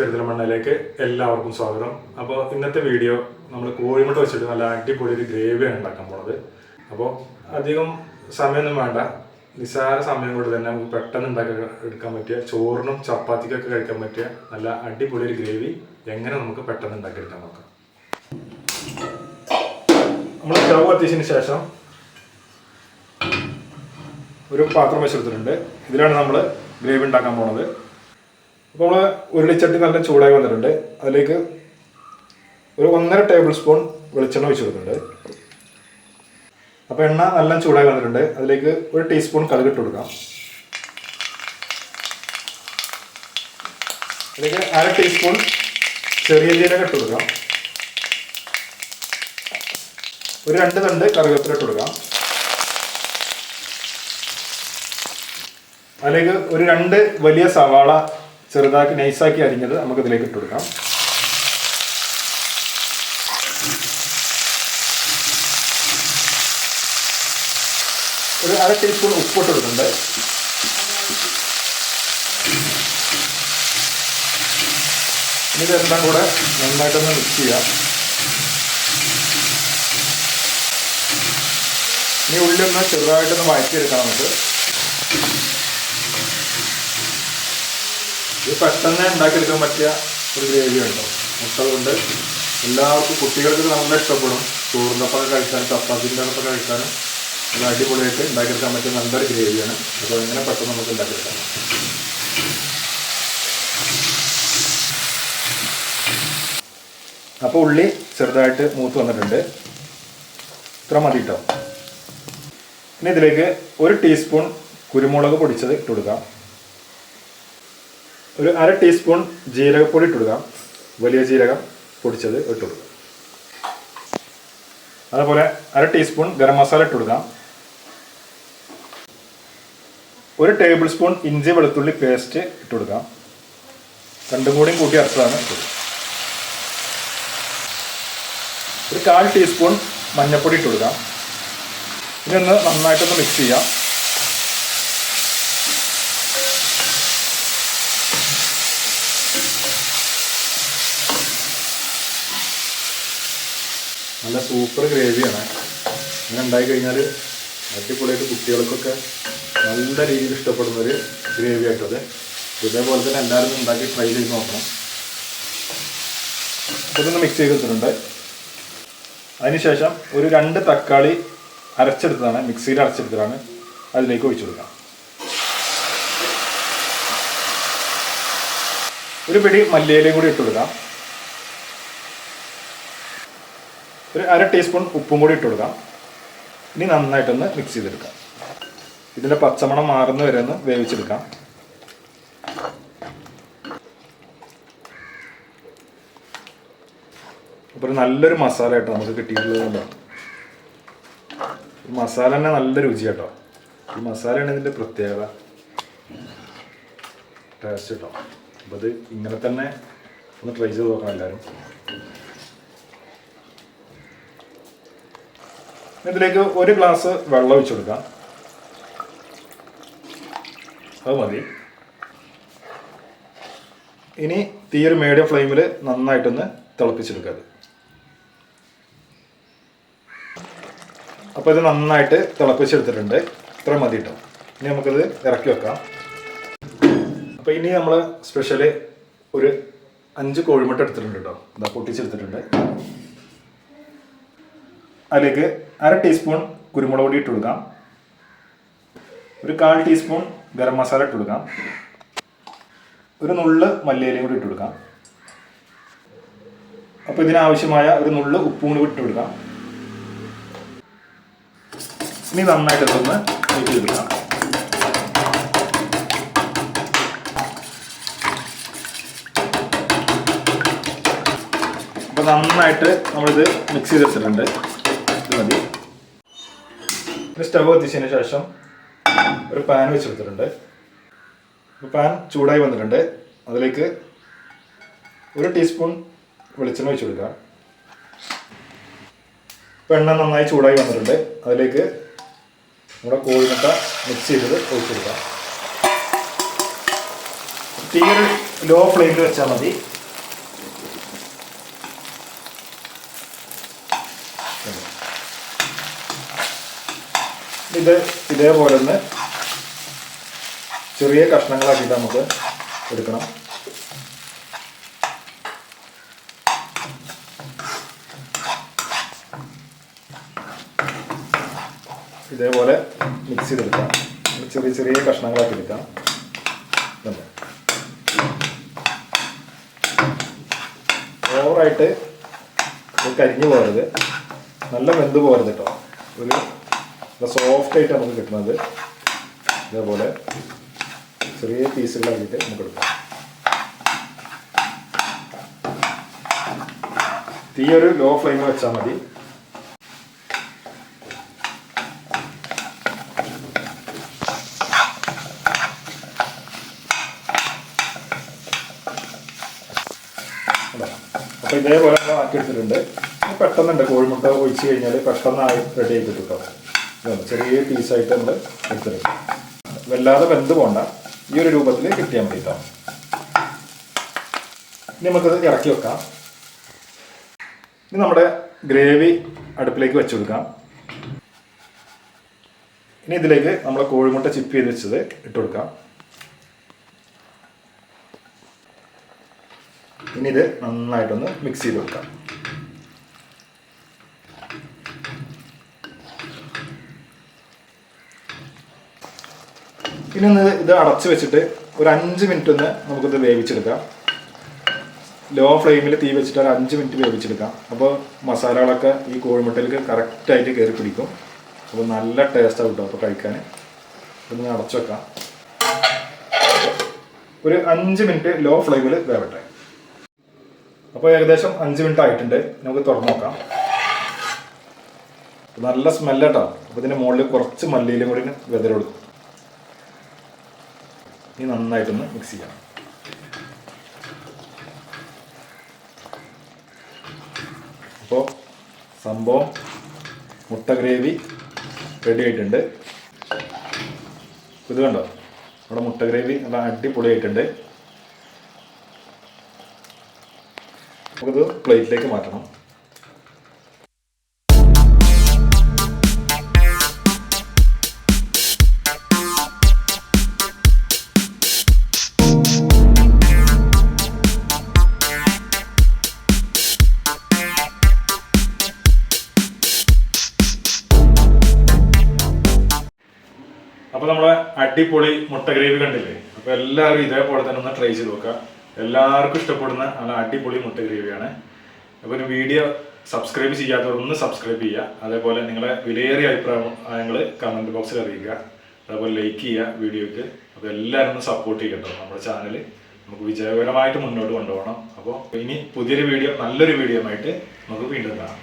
പെരുന്തൽമണ്ണയിലേക്ക് എല്ലാവർക്കും സ്വാഗതം. അപ്പോൾ ഇന്നത്തെ വീഡിയോ നമ്മൾ കോഴിമുട്ട വെച്ചിട്ട് നല്ല അടിപൊളി ഒരു ഗ്രേവിയാണ് ഉണ്ടാക്കാൻ പോണത്. അപ്പോൾ അധികം സമയമൊന്നും വേണ്ട. നിസ്സാര സമയം കൊണ്ട് തന്നെ നമുക്ക് പെട്ടെന്ന് ഉണ്ടാക്കി എടുക്കാൻ പറ്റിയ ചോറിനും ചപ്പാത്തിക്കൊക്കെ കഴിക്കാൻ പറ്റിയ നല്ല അടിപൊളി ഒരു ഗ്രേവി എങ്ങനെ നമുക്ക് പെട്ടെന്ന് ഉണ്ടാക്കിയെടുക്കാൻ നോക്കാം. നമ്മൾ സ്റ്റവ് കത്തിച്ചതിന് ശേഷം ഒരു പാത്രം വെച്ചെടുത്തിട്ടുണ്ട്. ഇതിലാണ് നമ്മൾ ഗ്രേവി ഉണ്ടാക്കാൻ പോണത്. അപ്പോൾ നമ്മൾ ഉരുളിച്ചട്ടി നല്ല ചൂടായി വന്നിട്ടുണ്ട്. അതിലേക്ക് ഒരു ഒന്നര ടേബിൾ സ്പൂൺ വെളിച്ചെണ്ണ ഒഴിച്ചു കൊടുക്കുന്നുണ്ട്. അപ്പോൾ എണ്ണ നല്ല ചൂടായി വന്നിട്ടുണ്ട്. അതിലേക്ക് ഒരു ടീസ്പൂൺ കടുക് ഇട്ട് കൊടുക്കാം. അതിലേക്ക് അര ടീസ്പൂൺ ചെറിയ ജീരകം ഇട്ട് കൊടുക്കാം. ഒരു രണ്ട് തണ്ട് കറിവേപ്പില ഇട്ട് കൊടുക്കാം. അതിലേക്ക് ഒരു രണ്ട് വലിയ സവാള ചെറുതാക്കി നൈസാക്കി അരിഞ്ഞത് നമുക്ക് ഇതിലേക്ക് ഇട്ട് കൊടുക്കാം. ഒരു അര ടീസ്പൂൺ ഉപ്പിട്ട് കൊടുക്കുന്നുണ്ട്. ഇതെല്ലാം കൂടെ നന്നായിട്ടൊന്ന് മിക്സ് ചെയ്യാം. ഇനി ഉള്ളിൽ ഒന്ന് ചെറുതായിട്ടൊന്ന് വഴറ്റിയെടുക്കാം നമുക്ക്. ഇത് പെട്ടെന്ന് ഉണ്ടാക്കിയെടുക്കാൻ പറ്റിയ ഒരു ഗ്രേവി ഉണ്ടോ മുട്ട കൊണ്ട് എല്ലാവർക്കും കുട്ടികൾക്ക് നല്ല ഇഷ്ടപ്പെടും. ചോറിനൊപ്പം കഴിക്കാനും ചപ്പാത്തിന്റെ ഒപ്പം കഴിക്കാനും അത് അടിപൊളിയായിട്ട് ഉണ്ടാക്കിയെടുക്കാൻ പറ്റിയ നല്ലൊരു ഗ്രേവിയാണ്. അപ്പോൾ ഇങ്ങനെ പെട്ടെന്ന് നമുക്ക് ഉണ്ടാക്കിയെടുക്കാം? അപ്പോൾ ഉള്ളി ചെറുതായിട്ട് മൂത്ത് വന്നിട്ടുണ്ട്. ഇത്ര മതി കേട്ടോ ഇനി ഇതിലേക്ക് ഒരു ടീസ്പൂൺ കുരുമുളക് പൊടിച്ചത് ഇട്ട് കൊടുക്കാം. ഒരു അര ടീസ്പൂൺ ജീരകപ്പൊടി ഇട്ട് കൊടുക്കാം. വലിയ ജീരകം പൊടിച്ചത് ഇട്ട് കൊടുക്കാം. അതുപോലെ അര ടീസ്പൂൺ ഗരം മസാല ഇട്ട് കൊടുക്കാം. ഒരു ടേബിൾ സ്പൂൺ ഇഞ്ചി വെളുത്തുള്ളി പേസ്റ്റ് ഇട്ട് കൊടുക്കാം. രണ്ടും കൂടിയും കൂട്ടി അരച്ചതാണ് ഒരു കാൽ ടീസ്പൂൺ മഞ്ഞൾപ്പൊടി ഇട്ട് കൊടുക്കാം. ഇതൊന്ന് നന്നായിട്ടൊന്ന് മിക്സ് ചെയ്യാം നല്ല സൂപ്പർ ഗ്രേവിയാണ്. അങ്ങനെ ഉണ്ടായി കഴിഞ്ഞാൽ അടിപൊളിയായിട്ട് കുട്ടികൾക്കൊക്കെ നല്ല രീതിയിൽ ഇഷ്ടപ്പെടുന്ന ഒരു ഗ്രേവി ആയിട്ടത് ഇതേപോലെ തന്നെ എല്ലാവരും ഉണ്ടാക്കി ട്രൈ ചെയ്ത് നോക്കണം. ഇതൊന്ന് മിക്സ് ചെയ്ത് വെച്ചിട്ടുണ്ട് അതിനുശേഷം ഒരു രണ്ട് തക്കാളി അരച്ചെടുത്തതാണ്. മിക്സിയിൽ അരച്ചെടുത്തതാണ്. അതിലേക്ക് ഒഴിച്ചു കൊടുക്കാം. ഒരു പിടി മല്ലിയിലയും കൂടി ഇട്ട് കൊടുക്കാം. ഒരു അര ടീസ്പൂൺ ഉപ്പും കൂടി ഇട്ട് കൊടുക്കാം. ഇനി നന്നായിട്ടൊന്ന് മിക്സ് ചെയ്തെടുക്കാം. ഇതിന്റെ പച്ചമണം മാറുന്ന വരെ ഒന്ന് വേവിച്ചെടുക്കാം. അപ്പോൾ നല്ലൊരു മസാല കേട്ടോ നമുക്ക് കിട്ടിയിട്ടുള്ളത് മസാല തന്നെ നല്ല രുചി കേട്ടോ. ഈ മസാലയാണ് ഇതിന്റെ പ്രത്യേകത. ടേസ്റ്റ് കേട്ടോ. അപ്പോൾ ഇത് ഇങ്ങനെ തന്നെ ഒന്ന് ട്രൈ ചെയ്ത് നോക്കാം എല്ലാവരും. ഇതിലേക്ക് ഒരു ഗ്ലാസ് വെള്ളം ഒഴിച്ചു കൊടുക്കാം. അത് മതി. ഇനി തീ ഒരു മീഡിയം ഫ്ലെയിമിൽ നന്നായിട്ടൊന്ന് തിളപ്പിച്ചെടുക്കുക അപ്പോൾ ഇത് നന്നായിട്ട് തിളപ്പിച്ചെടുത്തിട്ടുണ്ട്. ഇത്ര മതി കേട്ടോ ഇനി നമുക്കിത് ഇറക്കി വെക്കാം. അപ്പോൾ ഇനി നമ്മൾ സ്പെഷ്യൽ ഒരു അഞ്ച് കോഴിമുട്ട എടുത്തിട്ടുണ്ട് കേട്ടോ ഇതാ പൊട്ടിച്ചെടുത്തിട്ടുണ്ട്. അതിലേക്ക് അര ടീസ്പൂൺ കുരുമുളക് പൊടി ഇട്ട് കൊടുക്കാം. ഒരു കാൽ ടീസ്പൂൺ ഗരം മസാല ഇട്ട് കൊടുക്കാം. ഒരു നുള്ള് മല്ലിയിലയും കൂടി ഇട്ട് കൊടുക്കാം. അപ്പോൾ ഇതിനാവശ്യമായ ഒരു നുള്ള് ഉപ്പും കൂടി ഇട്ട് കൊടുക്കാം. ഇനി നന്നായിട്ട് ഒന്ന് മിക്സ് എടുക്കാം അപ്പോൾ നന്നായിട്ട് നമ്മളിത് മിക്സ് ചെയ്തെടുത്തിട്ടുണ്ട് മതി. സ്റ്റവ് കത്തിച്ചതിന് ശേഷം ഒരു പാൻ വെച്ചെടുത്തിട്ടുണ്ട്. പാൻ ചൂടായി വന്നിട്ടുണ്ട്. അതിലേക്ക് ഒരു ടീസ്പൂൺ വെളിച്ചെണ്ണ വെച്ച് കൊടുക്കുക. എണ്ണ നന്നായി ചൂടായി വന്നിട്ടുണ്ട്. അതിലേക്ക് നമ്മുടെ കോഴിമുട്ട മിക്സ് ചെയ്തത് ഒഴിച്ചു കൊടുക്കാം. ലോ ഫ്ലെയിമിൽ വെച്ചാൽ മതി. ഇത് ഇതേപോലെ ഒന്ന് ചെറിയ കഷ്ണങ്ങളാക്കിയിട്ട് നമുക്ക് എടുക്കണം. ഇതേപോലെ മിക്സ് ചെയ്തെടുക്കാം. ചെറിയ ചെറിയ കഷ്ണങ്ങളാക്കി എടുക്കാം. ഇതുണ്ട്. ഓവറായിട്ട് കരിഞ്ഞു പോകരുത്. നല്ല വെന്ത് പോകരുത് കേട്ടോ ഒരു സോഫ്റ്റ് ആയിട്ട് നമുക്ക് കിട്ടുന്നത് ഇതേപോലെ ചെറിയ പീസുകളാക്കിയിട്ട് നമുക്ക് എടുക്കാം. തീ ഒരു ലോ ഫ്ലെയിമിൽ വെച്ചാൽ മതി. അപ്പോൾ ഇതേപോലെ നമ്മൾ ആക്കിയെടുത്തിട്ടുണ്ട് പെട്ടെന്നുണ്ട്. കോഴിമുട്ട ഒഴിച്ച് കഴിഞ്ഞാൽ പെട്ടെന്ന് റെഡി ആയി കിട്ടും ചെറിയ പീസായിട്ട് നമ്മൾ എടുത്തെടുക്കും വല്ലാതെ വെന്ത് പോണ്ട. ഈ ഒരു രൂപത്തിൽ കിട്ടിയാൽ മതി കേട്ടോ ഇനി നമുക്കത് ഇറക്കി വെക്കാം. ഇനി നമ്മുടെ ഗ്രേവി അടുപ്പിലേക്ക് വെച്ച് കൊടുക്കാം. ഇനി ഇതിലേക്ക് നമ്മൾ കോഴിമുട്ട ചിപ്പ് ചെയ്ത് വെച്ചത് ഇട്ട് കൊടുക്കാം. ഇനി ഇത് നന്നായിട്ടൊന്ന് മിക്സ് ചെയ്ത് വെക്കാം ഇനി ഒന്ന് ഇത് അടച്ചു വെച്ചിട്ട് ഒരു അഞ്ച് മിനിറ്റ് ഒന്ന് നമുക്കിത് വേവിച്ചെടുക്കാം. ലോ ഫ്ലെയിമിൽ തീ വെച്ചിട്ട് ഒരു അഞ്ച് മിനിറ്റ് വേവിച്ചെടുക്കാം. അപ്പോൾ മസാലകളൊക്കെ ഈ കോഴിമുട്ടയിലേക്ക് കറക്റ്റായിട്ട് കയറി പിടിക്കും. അപ്പോൾ നല്ല ടേസ്റ്റ് ആവും അപ്പോൾ കഴിക്കാൻ. ഒന്ന് അടച്ചു വെക്കാം. ഒരു അഞ്ച് മിനിറ്റ് ലോ ഫ്ലെയിമിൽ വേവട്ടെ. അപ്പോൾ ഏകദേശം അഞ്ച് മിനിറ്റ് ആയിട്ടുണ്ട്. നമുക്ക് തുറന്നു നോക്കാം. നല്ല സ്മെല്ലാട്ടോ അപ്പോൾ ഇതിന്റെ മുകളിൽ കുറച്ച് മല്ലിയിലും കൂടി വെതറി കൊടുക്കും ഇനി നന്നായിട്ടൊന്ന് മിക്സ് ചെയ്യാം അപ്പോൾ സംഭവം മുട്ട ഗ്രേവി റെഡി ആയിട്ടുണ്ട്. ഇത് കണ്ടോ? നമ്മുടെ മുട്ട ഗ്രേവി നല്ല അടിപൊളിയായിട്ടുണ്ട്. നമുക്കിത് പ്ലേറ്റിലേക്ക് മാറ്റണം. അപ്പോൾ നമ്മളെ അടിപൊളി മുട്ട ഗ്രേവി കണ്ടില്ലേ? അപ്പോൾ എല്ലാവരും ഇതേപോലെ തന്നെ ഒന്ന് ട്രൈ ചെയ്ത് നോക്കുക. എല്ലാവർക്കും ഇഷ്ടപ്പെടുന്ന നല്ല അടിപൊളി മുട്ട ഗ്രേവിയാണ് അപ്പോൾ ഒരു വീഡിയോ സബ്സ്ക്രൈബ് ചെയ്യാത്തവർ ഒന്ന് സബ്സ്ക്രൈബ് ചെയ്യുക. അതേപോലെ നിങ്ങളെ വിലയേറിയ അഭിപ്രായങ്ങൾ കമന്റ് ബോക്സിൽ അറിയിക്കുക. അതേപോലെ ലൈക്ക് ചെയ്യുക വീഡിയോക്ക് അപ്പോൾ എല്ലാവരും ഒന്ന് സപ്പോർട്ട് ചെയ്യട്ടോ നമ്മുടെ ചാനൽ നമുക്ക് വിജയകരമായിട്ട് മുന്നോട്ട് കൊണ്ടുപോകണം. അപ്പോൾ ഇനി പുതിയൊരു വീഡിയോ നല്ലൊരു വീഡിയോ ആയിട്ട് നമുക്ക് വീണ്ടും കാണാം.